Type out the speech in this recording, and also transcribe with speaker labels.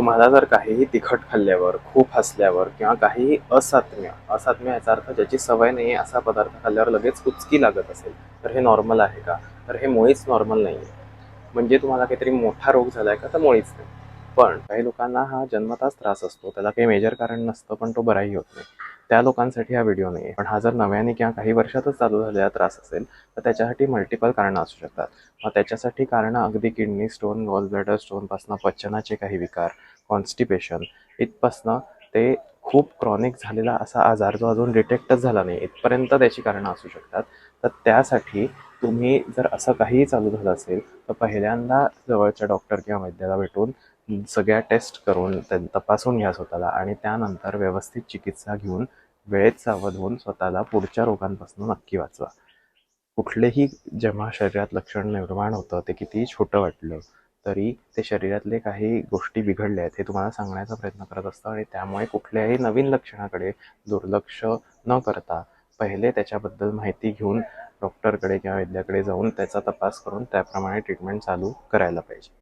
Speaker 1: तुम्हाला जर काहीही तिखट खाल्ल्यावर खूप हसल्यावर किंवा काहीही असात्म्य असात्म्य याचा अर्थ ज्याची सवय नाही असा पदार्थ खाल्ल्यावर लगेच कुचकी लागत असेल तर हे नॉर्मल आहे का? तर हे मुळीच नॉर्मल नाही आहे म्हणजे तुम्हाला काहीतरी मोठा रोग झाला आहे का? तर मुळीच नाही. पण काही लोकांना हा जन्मताच त्रास असतो. त्याला काही मेजर कारण नसतं पण तो बराही होत नाही. त्या लोकांसाठी हा व्हिडिओ नाही पण हा जर नव्याने किंवा काही वर्षातच चालू झालेला त्रास असेल तर त्याच्यासाठी मल्टिपल कारणं असू शकतात. मग त्याच्यासाठी कारणं अगदी किडनी स्टोन वॉल ब्लॅडर स्टोनपासनं पचनाचे काही विकार कॉन्स्टिपेशन इथपासनं ते खूप क्रॉनिक झालेला असा आजार जो अजून डिटेक्टच झाला नाही इथपर्यंत त्याची कारणं असू शकतात. तर त्यासाठी तुम्ही जर असं काहीही चालू झालं असेल तर पहिल्यांदा जवळच्या डॉक्टर किंवा वैद्याला भेटून सगळ्या टेस्ट करून तपासून घ्या स्वतःला आणि त्यानंतर व्यवस्थित चिकित्सा घेऊन वेळेत सावध होऊन स्वतःला पुढच्या रोगांपासून नक्की वाचवा. कुठलेही जेव्हा शरीरात लक्षण निर्माण होतं ते किती छोटं वाटलं तरी ते शरीरातले काही गोष्टी बिघडल्या आहेत हे तुम्हाला सांगण्याचा प्रयत्न करत असतं आणि त्यामुळे कुठल्याही नवीन लक्षणाकडे दुर्लक्ष न करता पहिले त्याच्याबद्दल माहिती घेऊन डॉक्टरकडे किंवा वैद्याकडे जाऊन त्याचा तपास करून त्याप्रमाणे ट्रीटमेंट चालू करायला पाहिजे.